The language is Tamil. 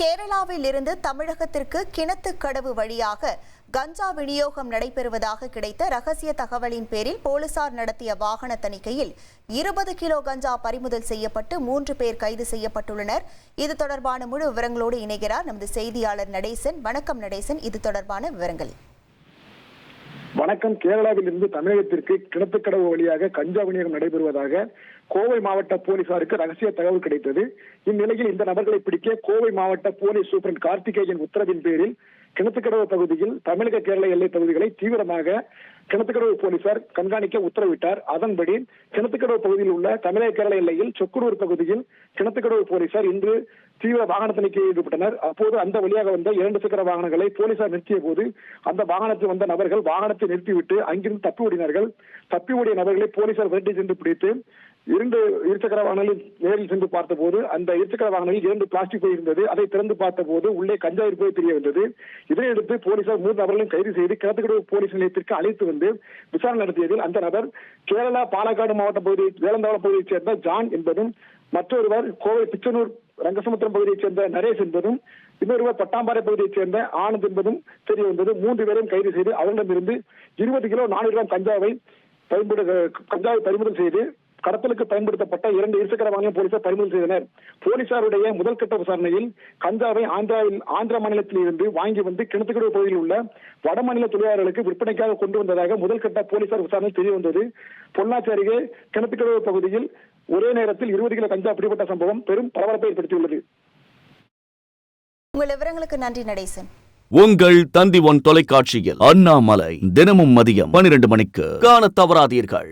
கேரளாவில் இருந்து தமிழகத்திற்கு கிணத்துக்கடவு வழியாக கஞ்சா விநியோகம் நடைபெறுவதாக கிடைத்த ரகசிய தகவலின் பேரில் போலீசார் நடத்திய வாகன தணிக்கையில் இருபது கிலோ கஞ்சா பறிமுதல் செய்யப்பட்டு மூன்று பேர் கைது செய்யப்பட்டுள்ளனர். இது தொடர்பான முழு விவரங்களோடு இணைகிறார் நமது செய்தியாளர் நடேசன். வணக்கம் நடேசன். இது தொடர்பான விவரங்கள். வணக்கம் கேரளாவில் இருந்து தமிழகத்திற்கு கிணத்துக்கடவு வழியாக கஞ்சா விநியோகம் நடைபெறுவதாக கோவை மாவட்ட போலீசாருக்கு ரகசிய தகவல் கிடைத்தது. இந்நிலையில் இந்த நபர்களை பிடிக்க கோவை மாவட்ட போலீஸ் சூப்பரண்ட் கார்த்திகேயன் உத்தரவின் பேரில் கிணத்துக்கடவு பகுதியில் தமிழக கேரள எல்லை பகுதிகளை தீவிரமாக கிணத்துக்கடவு போலீசார் கண்காணிக்க உத்தரவிட்டார். அதன்படி கிணத்துக்கடவு பகுதியில் உள்ள தமிழக கேரள எல்லையில் சொக்குரூர் பகுதியில் கிணத்துக்கடவு போலீசார் இன்று தீவிர வாகன தணிக்கையில் ஈடுபட்டனர். அப்போது அந்த வழியாக வந்த இரண்டு சக்கர வாகனங்களை போலீசார் நிறுத்திய போது அந்த வாகனத்தில் வந்த நபர்கள் வாகனத்தை நிறுத்திவிட்டு அங்கிருந்து தப்பி ஓடினார்கள். தப்பி ஓடிய நபர்களை போலீசார் விரட்டி சென்று பிடித்து இரண்டு இருசக்கர வாகனங்களில் நேரில் சென்று பார்த்தபோது அந்த இருசக்கர வாகனங்களில் இரண்டு பிளாஸ்டிக் பை இருந்தது. அதை திறந்து பார்த்தபோது உள்ளே கஞ்சா இருப்பது தெரிய வந்தது. இதையடுத்து போலீசார் மூன்று நபர்களையும் கைது செய்து கிணத்துக்கடவு போலீஸ் நிலையத்திற்கு அழைத்து வந்து விசாரணை நடத்தியதில் அந்த நபர் கேரளா பாலக்காடு மாவட்ட பகுதியை வேலந்தாவளம் பகுதியைச் சேர்ந்த ஜான் என்பதும் மற்றொருவர் கோவை பிச்சனூர் ரங்கசமுத்திரம் பகுதியைச் சேர்ந்த நரேஷ் என்பதும் இன்னொருவர் பட்டாம்பாறை பகுதியைச் சேர்ந்த ஆனந்த் என்பதும் தெரிய வந்தது. மூன்று பேரையும் கைது செய்து அவர்களிடமிருந்து இருபது கிலோ நானூறு கிராம் கஞ்சாவை பயன்படு கஞ்சாவை பறிமுதல் செய்து கடத்தலுக்கு பயன்படுத்தப்பட்ட இரண்டு இருசக்கர வாகனம் போலீசார் பறிமுதல் செய்தனர். போலீசாருடைய முதல் கட்ட விசாரணையில் கஞ்சாவை ஆந்திராவில் ஆந்திர மாநிலத்தில் இருந்து வாங்கி வந்து கிணத்துக்கடவு பகுதியில் உள்ள வடமாநில தொழிலாளர்களுக்கு விற்பனைக்காக கொண்டு வந்ததாக முதல் கட்ட போலீசார் விசாரணை தெரிய வந்தது. பொள்ளாச்சி அருகே கிணத்துக்கடவு பகுதியில் ஒரே நேரத்தில் இருபது கிலோ கஞ்சா பிடிபட்ட சம்பவம் பெரும் பரபரப்பை ஏற்படுத்தியுள்ளது. உங்கள் விவரங்களுக்கு நன்றி நடேசன். உங்கள் தந்தி ஒன் தொலைக்காட்சியில் அண்ணாமலை தினமும் மதியம் பனிரெண்டு மணிக்கு காணத் தவறாதீர்கள்.